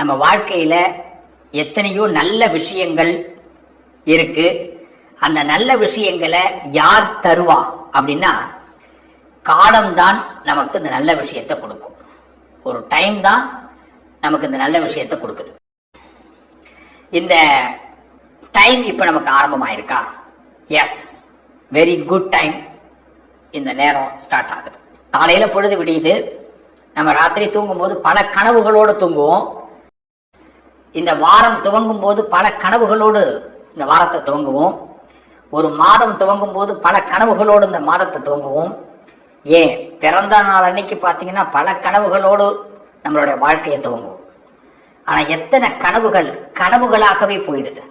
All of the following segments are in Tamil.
நம்ம வாழ்க்கையில எத்தனையோ நல்ல விஷயங்கள் இருக்கு. அந்த நல்ல விஷயங்களை யார் தருவா அப்படின்னா காலம்தான் நமக்கு இந்த நல்ல விஷயத்தை கொடுக்கும். ஒரு டைம் தான் நமக்கு இந்த நல்ல விஷயத்தை கொடுக்குது. இந்த டைம் இப்ப நமக்கு ஆரம்பமாயிருக்கா? எஸ் வெரி குட் டைம் இந்த நேரம் ஸ்டார்ட் ஆகுது. காலையில பொழுது விடியுது. நம்ம ராத்திரி தூங்கும்போது பல கனவுகளோடு தூங்குவோம். இந்த வாரம் துவங்கும் போது பல கனவுகளோடு இந்த வாரத்தை துவங்குவோம். ஒரு மாதம் துவங்கும் போது பல கனவுகளோடு இந்த மாதத்தை துவங்குவோம். ஏன்? பிறந்த நாள் அன்னைக்கு பார்த்தீங்கன்னா பல கனவுகளோடு நம்மளுடைய வாழ்க்கையை துவங்குவோம். ஆனால் எத்தனை கனவுகள் கனவுகளாகவே போயிடுது.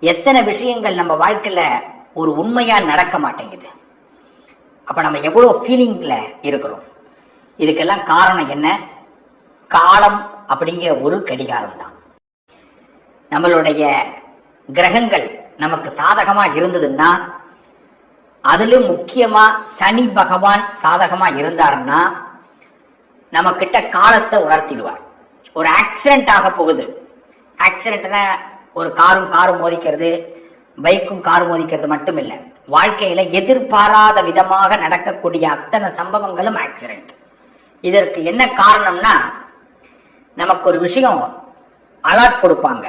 எத்தனை விஷயங்கள் நம்ம வாழ்க்கையில் ஒரு உண்மையாக நடக்க மாட்டேங்குது. அப்போ நம்ம எவ்வளோ ஃபீலிங்கில் இருக்கிறோம்? இதுக்கெல்லாம் காரணம் என்ன? காலம் அப்படிங்கிற ஒரு கடிகாரம் தான் நம்மளுடைய கிரகங்கள் நமக்கு சாதகமா இருந்ததுன்னா அதுலயும் முக்கியமா சனி பகவான் சாதகமா இருந்தாருன்னா நம்ம கிட்ட காலத்தை உணர்த்திடுவார். ஒரு ஆக்சிடென்ட் ஆக போகுது. ஆக்சிடென்ட்னா ஒரு காரும் காரும் மோதிக்கிறது பைக்கும் காரும் மோதிக்கிறது மட்டும் இல்லை வாழ்க்கையில எதிர்பாராத விதமாக நடக்கக்கூடிய அத்தனை சம்பவங்களும் ஆக்சிடென்ட் இதற்கு என்ன காரணம்னா நமக்கு ஒரு விஷயம். அலாட் கொடுப்பாங்க.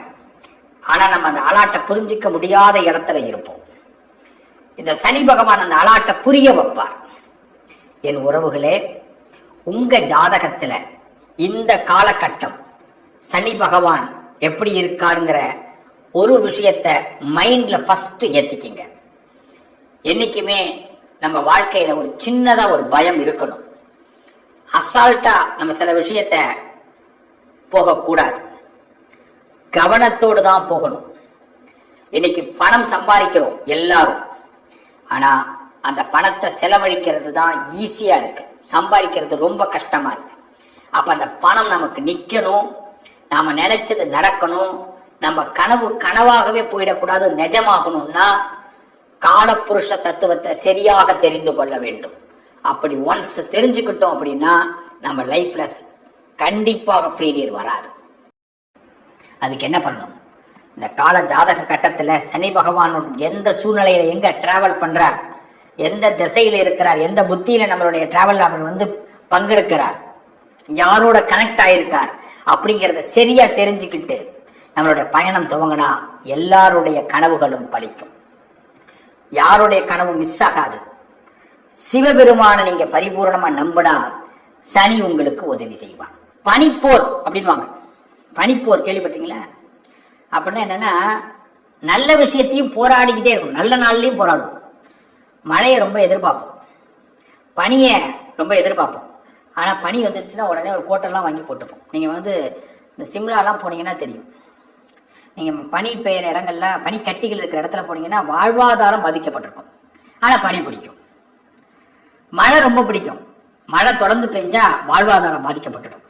ஆனா நம்ம அந்த அலாட்டை புரிஞ்சிக்க முடியாத இடத்துல இருப்போம். இந்த சனி பகவான் அந்த அலாட்டை புரிய வைப்பார். என் உறவுகளே உங்க ஜாதகத்துல இந்த காலகட்டம் சனி பகவான் எப்படி இருக்காருங்கிற ஒரு விஷயத்த மைண்ட்ல ஃபர்ஸ்ட் ஏத்திக்கிங்க. என்னைக்குமே நம்ம வாழ்க்கையில ஒரு சின்னதா ஒரு பயம் இருக்கணும். அசால்ட்டா நம்ம சில விஷயத்த போகக்கூடாது. கவனத்தோடு தான் போகணும். இன்னைக்கு பணம் சம்பாதிக்கிறோம் எல்லாரும். ஆனா அந்த பணத்தை செலவழிக்கிறது தான் ஈஸியா இருக்கு. சம்பாதிக்கிறது ரொம்ப கஷ்டமா இருக்கு. அப்ப அந்த பணம் நமக்கு நிக்கணும். நாம நினைச்சது நடக்கணும். நம்ம கனவு கனவாகவே போயிடக்கூடாது நிஜமாகணும்னா காலப்புருஷ தத்துவத்தை சரியாக தெரிந்து கொள்ள வேண்டும். அப்படி ஒன்ஸ் தெரிஞ்சுக்கிட்டோம் அப்படின்னா நம்ம லைஃப்ல கண்டிப்பாக ஃபெயிலியர் வராது. அதுக்கு என்ன பண்ணணும்? இந்த கால ஜாதக கட்டத்தில் சனி பகவான் எந்த சூழ்நிலையில எங்க டிராவல் பண்றார் எந்த திசையில இருக்கிறார் எந்த புத்தியில நம்மளுடைய டிராவல் அவர் வந்து பங்கெடுக்கிறார் யாரோட கனெக்ட் ஆயிருக்கார் அப்படிங்கிறத சரியா தெரிஞ்சுக்கிட்டு நம்மளுடைய பயணம் துவங்கினா எல்லாருடைய கனவுகளும் பழிக்கும் யாருடைய கனவு மிஸ் ஆகாது. சிவபெருமான நீங்க பரிபூர்ணமா நம்பினா சனி உங்களுக்கு உதவி செய்வான் பனிப்போர் அப்படின்வாங்க பனிப்போர் கேள்விப்பட்டீங்களா அப்படின்னா என்னன்னா நல்ல விஷயத்தையும் போராடிக்கிட்டே இருக்கும் நல்ல நாள்லையும் போராடும் மழையை ரொம்ப எதிர்பார்ப்போம். பனியை ரொம்ப எதிர்பார்ப்போம். ஆனால் பனி வந்துருச்சுன்னா உடனே ஒரு கோட்டெல்லாம் வாங்கி போட்டுப்போம். நீங்கள் வந்து இந்த சிம்லாலாம் போனீங்கன்னா தெரியும். நீங்கள் பனி பெய்கிற இடங்கள்ல பனி கட்டிகள் இருக்கிற இடத்துல போனீங்கன்னா வாழ்வாதாரம் பாதிக்கப்பட்டிருக்கும். ஆனால் பனி பிடிக்கும். மழை ரொம்ப பிடிக்கும். மழை தொடர்ந்து பெஞ்சா வாழ்வாதாரம் பாதிக்கப்பட்டுடும்.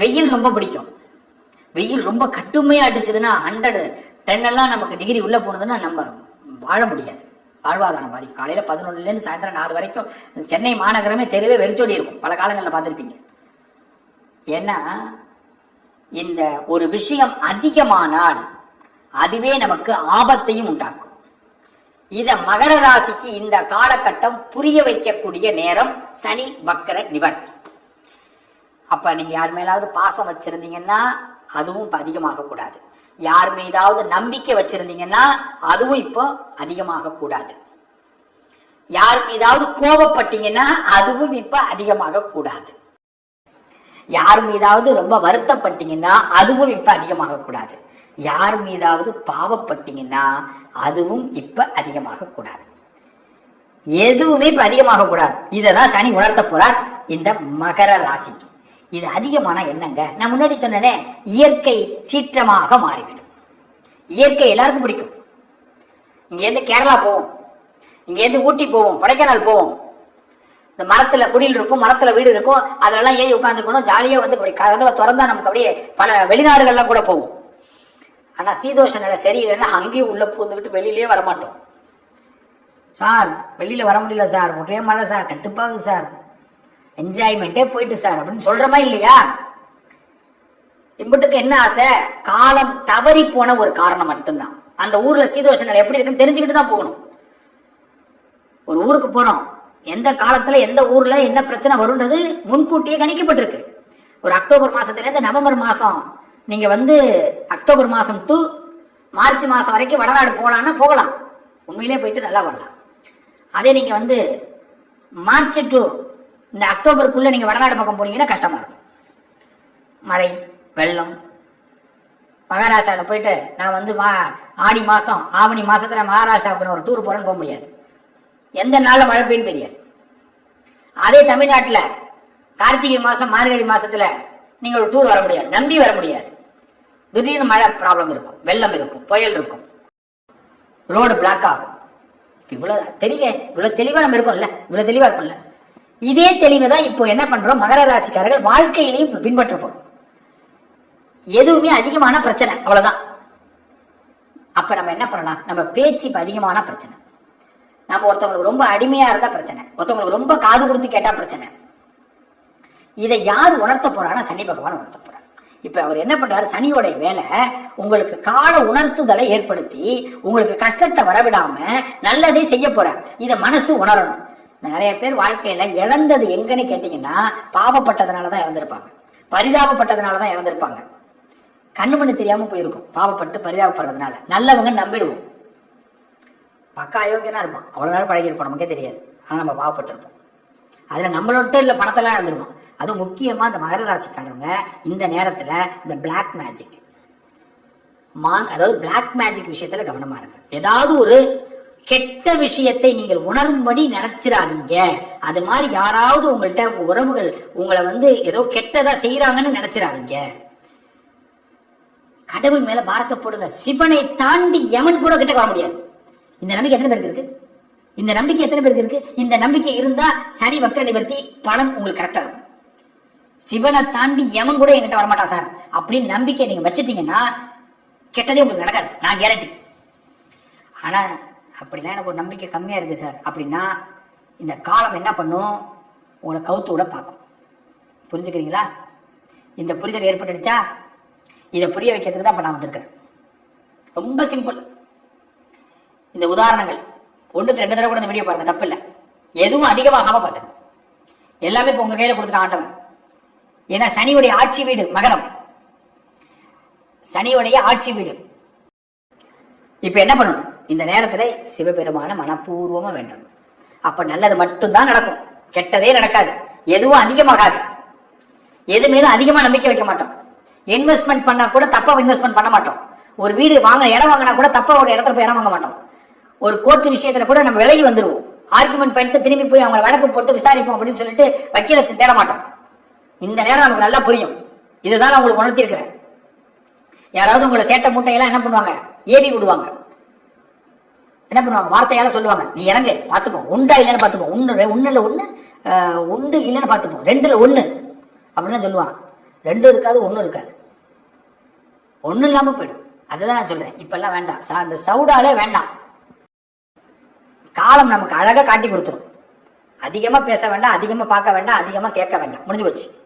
வெயில் ரொம்ப பிடிக்கும். வெயில் ரொம்ப கட்டுமையா அடிச்சதுன்னா ஹண்ட்ரட் டென் எல்லாம் நமக்கு டிகிரி உள்ள போனதுன்னா நம்ம வாழ முடியாது. வாழ்வாதாரம் பாதிக்கும் காலையில பதினொன்னுல இருந்து சாயந்தரம் நாலு வரைக்கும் சென்னை மாநகரமே தெருவே வெறிச்சோடி இருக்கும். பல காலங்களில் பார்த்துருப்பீங்க. ஏன்னா இந்த ஒரு விஷயம் அதிகமானால் அதுவே நமக்கு ஆபத்தையும் உண்டாக்கும். இத மகர ராசிக்கு இந்த காலகட்டம் புரிய வைக்கக்கூடிய நேரம் சனி வக்கர நிவர்த்தி. அப்ப நீங்க யார் மேலாவது பாசம் வச்சிருந்தீங்கன்னா அதுவும் இப்ப அதிகமாக கூடாது. யார் மீதாவது நம்பிக்கை வச்சிருந்தீங்கன்னா அதுவும் இப்போ அதிகமாக கூடாது. யார் மீதாவது கோபப்பட்டீங்கன்னா அதுவும் இப்ப அதிகமாக கூடாது. யார் மீதாவது ரொம்ப வருத்தப்பட்டீங்கன்னா அதுவும் இப்ப அதிகமாக கூடாது. யார் மீதாவது பாவப்பட்டீங்கன்னா அதுவும் இப்ப அதிகமாக கூடாது. எதுவுமே இப்ப அதிகமாக கூடாது. இததான் சனி உணர்த்த போறார் இந்த மகர ராசிக்கு. இது அதிகமான என்னங்க நான் முன்னாடி சொன்னேனே இயற்கை சீற்றமாக மாறிவிடும். இயற்கை எல்லாருக்கும் பிடிக்கும். இங்கேருந்து கேரளா போவோம். இங்கேருந்து ஊட்டி போவோம் கொடைக்கானல் போவோம். இந்த மரத்துல குடில் இருக்கும் மரத்துல வீடு இருக்கும் அதெல்லாம் ஏறி உட்காந்துக்கணும் ஜாலியா வந்து இப்படி கதவை திறந்தா நமக்கு அப்படியே பல வெளிநாடுகள்லாம் கூட போவோம் ஆனா சீதோஷ நிலை சரியில்லைன்னா அங்கேயும் உள்ள பூந்துக்கிட்டு வெளியிலேயே வரமாட்டோம். சார் வெளியில வர முடியல சார் ஒரே மழை சார் கட்டுப்பாகுது சார். என்ஜாய்மெண்ட்டே போயிட்டு சார் அப்படின்னு சொல்றோமா இல்லையா? இம்புட்டுக்கு என்ன ஆசை? காலம் தவறி போன ஒரு காரணம் மட்டும்தான். அந்த ஊர்ல சீதோஷ நிலை எப்படி இருக்குன்னு தெரிஞ்சுக்கிட்டு தான் போகணும். ஒரு ஊருக்கு போறோம். எந்த காலத்துல எந்த ஊர்ல என்ன பிரச்சனை வரும்ன்றது முன்கூட்டியே கணிக்கப்பட்டிருக்கு. ஒரு அக்டோபர் மாசத்துல இருந்து நவம்பர் மாசம். நீங்க வந்து அக்டோபர் மாசம் டு மார்ச் மாசம் வரைக்கும் வடநாடு போகலான்னா போகலாம். உண்மையிலே போயிட்டு நல்லா வரலாம். அதே நீங்க வந்து மார்ச் டு இந்த அக்டோபருக்குள்ள நீங்க வடநாடு பக்கம் போனீங்கன்னா கஷ்டமா இருக்கும். மழை வெள்ளம். மகாராஷ்டிராவில் போயிட்டு நான் வந்து மா ஆடி மாதம் ஆவணி மாதத்தில் மகாராஷ்டிராவுக்கு நான் ஒரு டூர் போகிறேன்னு போக முடியாது. எந்த நாளில் மழை பெய்யும் தெரியாது. அதே தமிழ்நாட்டில் கார்த்திகை மாதம் மார்கழி மாதத்தில் நீங்கள் ஒரு டூர் வர முடியாது. நம்பி வர முடியாது. திடீர்னு மழை ப்ராப்ளம் இருக்கும். வெள்ளம் இருக்கும். புயல் இருக்கும். ரோடு பிளாக் ஆகும். இவ்வளோ இவ்வளவு தெளிவே இவ்வளவு தெளிவா நம்ம இருக்கோம்ல. இவ்வளோ தெளிவாக இருக்கும்ல. இதே தெளிவு தான் இப்போ என்ன பண்றோம்? மகர ராசிக்காரர்கள் வாழ்க்கையிலையும் பின்பற்ற போறோம் எதுவுமே அதிகமான பிரச்சனை அவ்வளவுதான். அப்ப நம்ம என்ன பண்ணலாம்? நம்ம பேச்சு இப்ப அதிகமான பிரச்சனை. நம்ம ஒருத்தவங்களுக்கு ரொம்ப அடிமையா இருந்தா பிரச்சனை. ஒருத்தவங்களுக்கு ரொம்ப காது கொடுத்து கேட்டா பிரச்சனை. இதை யார் உணர்த்த போறான்னா சனி பகவான் உணர்த்த போறார். இப்ப அவர் என்ன பண்றாரு? சனியோடைய வேலை உங்களுக்கு கால உணர்த்துதலை ஏற்படுத்தி உங்களுக்கு கஷ்டத்தை வரவிடாம நல்லதே செய்ய போறார். இதை மனசு உணரணும். நிறைய பேர் வாழ்க்கையில இழந்தது எங்கன்னு கேட்டீங்கன்னா பாவப்பட்டதுனால தான் இழந்திருப்பாங்க பரிதாபப்பட்டதுனால தான் இறந்திருப்பாங்க. கண்ணு மண்ணு தெரியாம போயிருக்கும். பாவப்பட்டு பரிதாபப்படுறதுனால. நல்லவங்க நம்பிடுவோம். பக்கா அயோக்கியனா இருப்பான். அவ்வளோ நேரம் பழகிருப்போம் நமக்கே தெரியாது. ஆனால் நம்ம பாவப்பட்டிருப்போம். அதில் நம்மளோட இல்லை பணத்தெல்லாம் இருந்துருவோம் அதுவும் முக்கியமாக இந்த மகர ராசிக்காரவங்க இந்த நேரத்தில் இந்த பிளாக் மேஜிக் மா அதாவது பிளாக் மேஜிக் விஷயத்துல கவனமா இருக்கு ஏதாவது ஒரு கெட்ட விஷயத்தை நீங்கள் உணரும்படி நினைச்சிடாதீங்க அது மாதிரி யாராவது உங்கள்கிட்ட உறவுகள் உங்களை வந்து ஏதோ கெட்டதா செய்யறாங்கன்னு நினைச்சிடாதீங்க கடவுள் மேல பாரத்தை போடுங்க. சிவனை தாண்டி யமன் கூட கிட்ட வர முடியாது. இந்த நம்பிக்கை எத்தனை பேருக்கு இருக்கு? இந்த நம்பிக்கை எத்தனை பேருக்கு இருக்கு? இந்த நம்பிக்கை இருந்தா சனி வக்கர நிவர்த்தி பணம் உங்களுக்கு கரெக்டா இருக்கும். சிவனை தாண்டி யமன் கூட என்கிட்ட வரமாட்டான் சார். அப்படின்னு நம்பிக்கை நீங்க வச்சிட்டீங்கன்னா கெட்டதே உங்களுக்கு நடக்காது. நான் கேரண்டி ஆனா அப்படிலாம் எனக்கு ஒரு நம்பிக்கை கம்மியா இருக்கு சார். அப்படின்னா இந்த காலம் என்ன பண்ணும்? உங்களை கவுத்து விட பார்க்கும். புரிஞ்சுக்கிறீங்களா? இந்த புரிதல் ஏற்பட்டுடுச்சா? இதை புரிய வைக்கிறதுக்கு தான் இப்ப நான் வந்திருக்கிறேன். ரொம்ப சிம்பிள் இந்த உதாரணங்கள். ஒன்று ரெண்டு தடவை கூட இந்த வீடியோ பாருங்க தப்பு இல்லை எதுவும் அதிகமாகாம பார்த்துங்க எல்லாமே இப்போ உங்க கையில கொடுத்துட்டு ஆண்டவன். ஏன்னா சனியுடைய ஆட்சி வீடு மகரம். சனியுடைய ஆட்சி வீடு. இப்ப என்ன பண்ணணும்? இந்த நேரத்துல சிவபெருமான மனப்பூர்வமா வேண்டணும். அப்ப நல்லது மட்டும்தான் நடக்கும். கெட்டதே நடக்காது. எதுவும் அதிகமாகாது. எது மேலும் அதிகமா நம்பிக்கை வைக்க மாட்டோம். இன்வெஸ்ட்மெண்ட் பண்ணா கூட தப்பா இன்வெஸ்ட்மெண்ட் பண்ண மாட்டோம். ஒரு வீடு வாங்க இடம் வாங்கினா கூட தப்பா ஒரு இடத்துல போய் இடம் வாங்க மாட்டோம். ஒரு கோர்ட்டு விஷயத்துல கூட நம்ம விலகி வந்துருவோம். ஆர்குமெண்ட் பண்ணிட்டு திரும்பி போய் அவங்க வழக்கு போட்டு விசாரிப்போம் அப்படின்னு சொல்லிட்டு வக்கீலத்தை தேட மாட்டோம். இந்த நேரம் நமக்கு நல்லா புரியும். இதுதான் நான் உங்களுக்கு உணர்த்திருக்கிறேன் யாராவது உங்களை சேட்டை மூட்டையெல்லாம் என்ன பண்ணுவாங்க? ஏவி விடுவாங்க. என்ன பண்ணுவாங்க? வார்த்தையால சொல்லுவாங்க. நீ இறங்கு. பார்த்துப்போம் உண்டா இல்லைன்னு பார்த்துப்போம் ஒன்று ஒன்றுல ஒன்று உண்டு இல்லைன்னு பார்த்துப்போம் ரெண்டுல ஒன்று அப்படின்னு சொல்லுவாங்க. ரெண்டு இருக்காது ஒன்றும் இருக்காது. ஒன்றும் இல்லாமல் போயிடும். அதுதான் நான் சொல்கிறேன் இப்பெல்லாம் வேண்டாம். சா- அந்த சவுடாலே வேண்டாம். காலம் நமக்கு அழகாக காட்டி கொடுத்துரும். அதிகமாக பேச வேண்டாம் அதிகமாக பார்க்க வேண்டாம் அதிகமாக கேட்க வேண்டாம். முடிஞ்சு போச்சு.